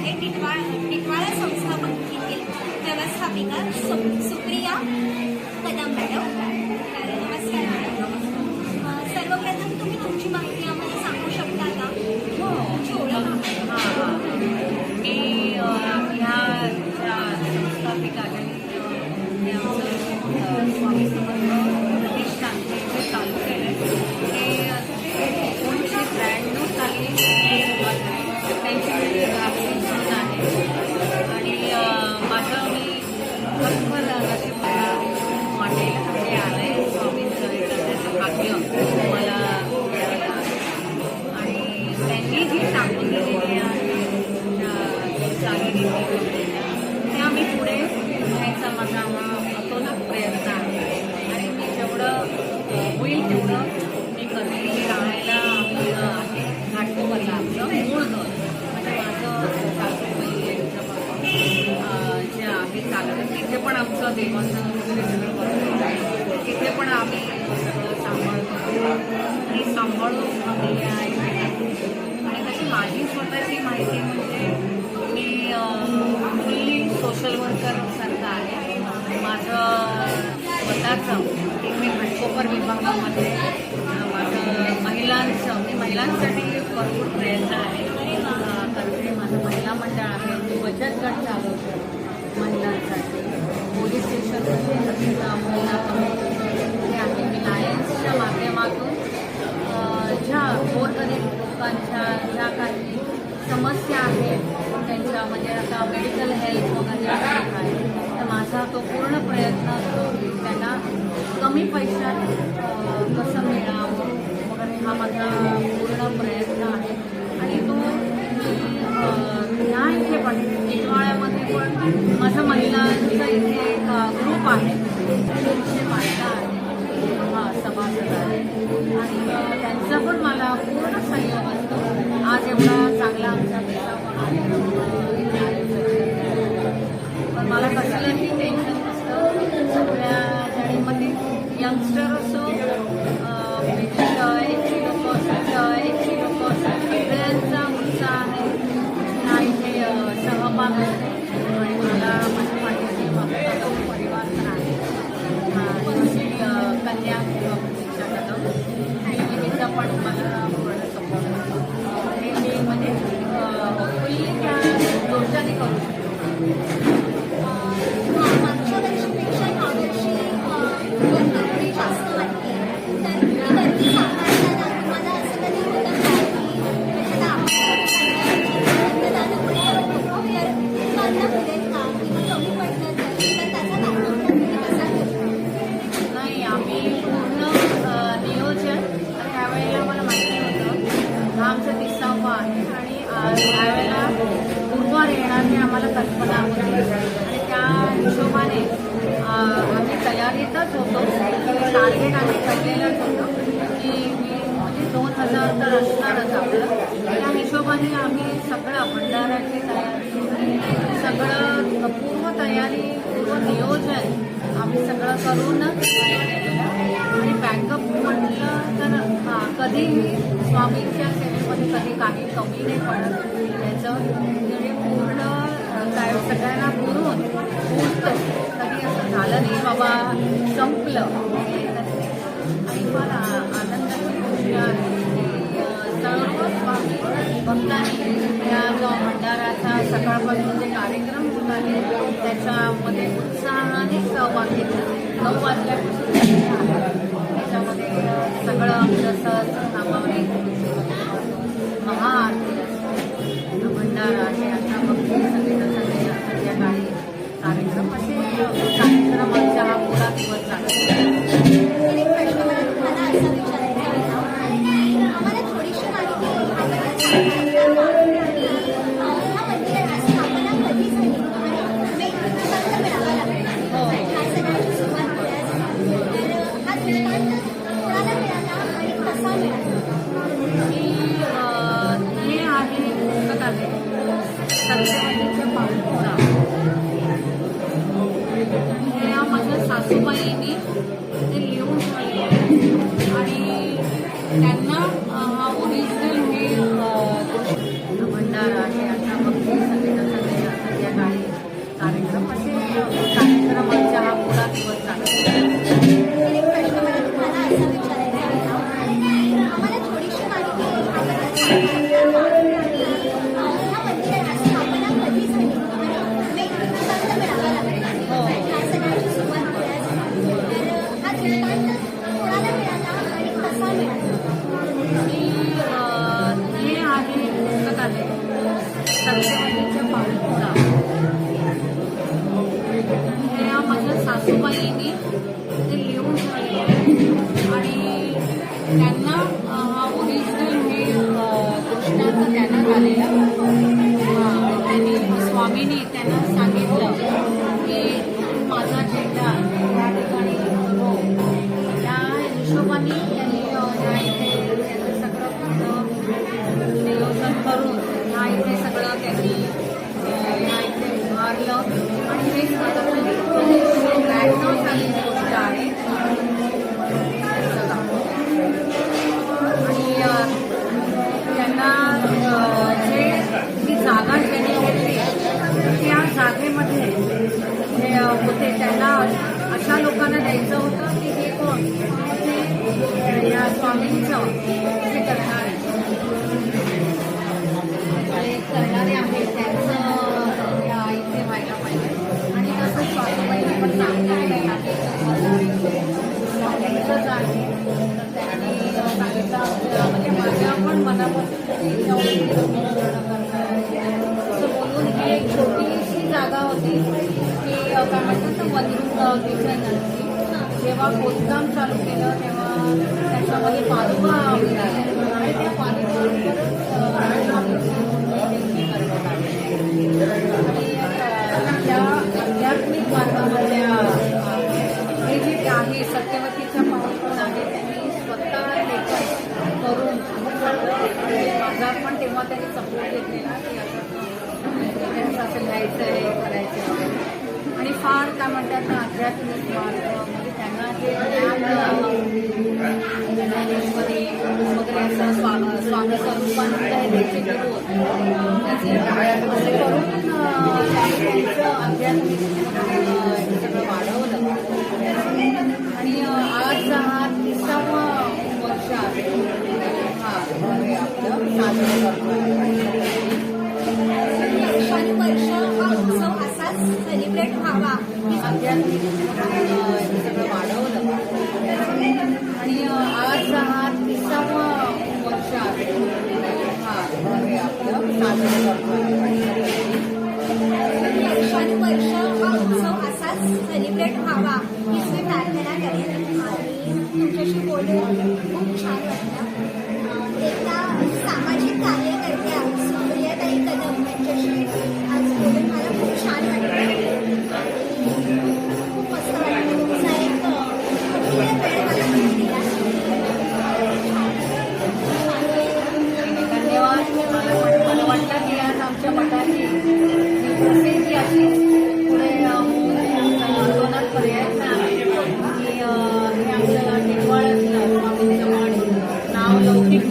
आहे. टिटवाळ टिटवाळा संस्थापक येथील व्यवस्थापिका सु- सुप्रिया कदम मॅडम. तर नमस्कार मॅडम. सर्वप्रथम तुम्ही तुमची माहिती आम्हाला सांगू शकता का? हो. तुमची ओळख हां. मी अ, ह्या ज्या संस्थापिका हे आमचं अ, स्वामी समर्थ प्रतिष्ठान हे त्या मी पुढे न्यायचा अतोनात प्रयत्न आहे. आणि मी जेवढं होईल तेवढं मी करते मी राहायला आपलं आहे. घाटकोपरला आपलं मूळ घर. म्हणजे माझं सासूबाई जे आहे चालत तिथे पण आमचं देवाचं वगैरे सगळं आहे. तिथे पण आम्ही सगळं सांभाळतो आणि सांभाळून आम्ही आणि तशी माझी स्वतःची माहिती म्हणजे मी फुल्ली सोशल वर्कर सारखं आहे. माझं स्वतःचं मी घटकोपर विभागामध्ये माझं महिलांचं मी महिलांसाठी भरपूर प्रयत्न आहे. अं, करते माझं महिला मंडळ आहे मी बचत गट चालवतो महिलांसाठी. पोलीस स्टेशनमध्ये सध्या महिला आणि त्यावेळेला येणार हे आम्हाला कल्पना होती. आणि त्या हिशोबाने आम्ही तयारीतच होतो. टार्गेट आम्ही ठरलेलंच होतं की मी म्हणजे दोन हजार तर असणारच आपलं. त्या हिशोबाने आम्ही सगळं भंडाराची तयारी सगळं पूर्व तयारी पूर्व नियोजन आम्ही सगळं करून आणि बॅकअप म्हटलं तर हां कधीही स्वामींच्या सेवेमध्ये कधी काही कमी नाही पडत. त्याचं म्हणजे पूर्ण काय सगळ्यांना पुरून पुरतं कधी असं झालं नाही बाबा संपलं. आणि मला आनंदाची गोष्ट आहे भक्तांनी या जो भंडाराचा सकाळपासून जे कार्यक्रम होत आहे त्याच्यामध्ये उत्साहाने सहभाग घेतला. नऊ वाजल्यापासून. त्याच्यामध्ये सगळं जसं स्वामींनी त्यांना लोकांना द्यायचं होतं की हे कोण ते या स्वामींचं जे करणारे जे करणारे आहेत त्यांचं या इथे व्हायला पाहिजे आणि तसंच स्वामीबाईंनी पण सांगितलेलं आहे स्वामींचंच आहे तर त्यांनी सांगितलं आमच्या- म्हणजे माझ्या पण मनापासून इच्छा होती की तुम्ही पूर्ण करणार आहे. असं बोलून ही एक छोटीशी जागा होती की अ, काय म्हणतात ना वनरुंग डिझायनरची जेव्हा खोदकाम चालू केलं तेव्हा त्याच्यामध्ये पादुका मिळाल्या आणि त्या पादुकांवरच त्या आध्यात्मिक मार्गामधल्या हे जे आहे सत्यवतीच्या पाऊल आहे त्यांनी स्वतः लेखन करून माझा पण तेव्हा त्यांनी सपोर्ट घेतलेला की असं त्यांचं असं लिहायचं आहे करायचं आहे आणि फार काय म्हणतात ना आध्यात्मिक मार्ग म्हणजे त्यांना जे ज्ञान ज्ञानेश्वरी वगैरे असं स्वामी स्वामी स्वरूपानंद हे त्यांचे गुरु होते त्याचे असे करून अं, त्यांनी त्यांचं आध्यात्मिक अं, हे सगळं वाढवलं आणि अं, आज हा तिसावं वर्ष आहे हा हे आपलं साजरं करतोय वर्षानुवर्ष हा उत्सव असाच सेलिब्रेट व्हावा ही सगळं वाढवलं. आणि आज हा तिसावा वर्ष आहे. हा आपलं वर्षानुवर्ष हा उत्सव असाच सेलिब्रेट व्हावा हीच प्रार्थना करेन आणि तुमच्याशी बोलून पण नाव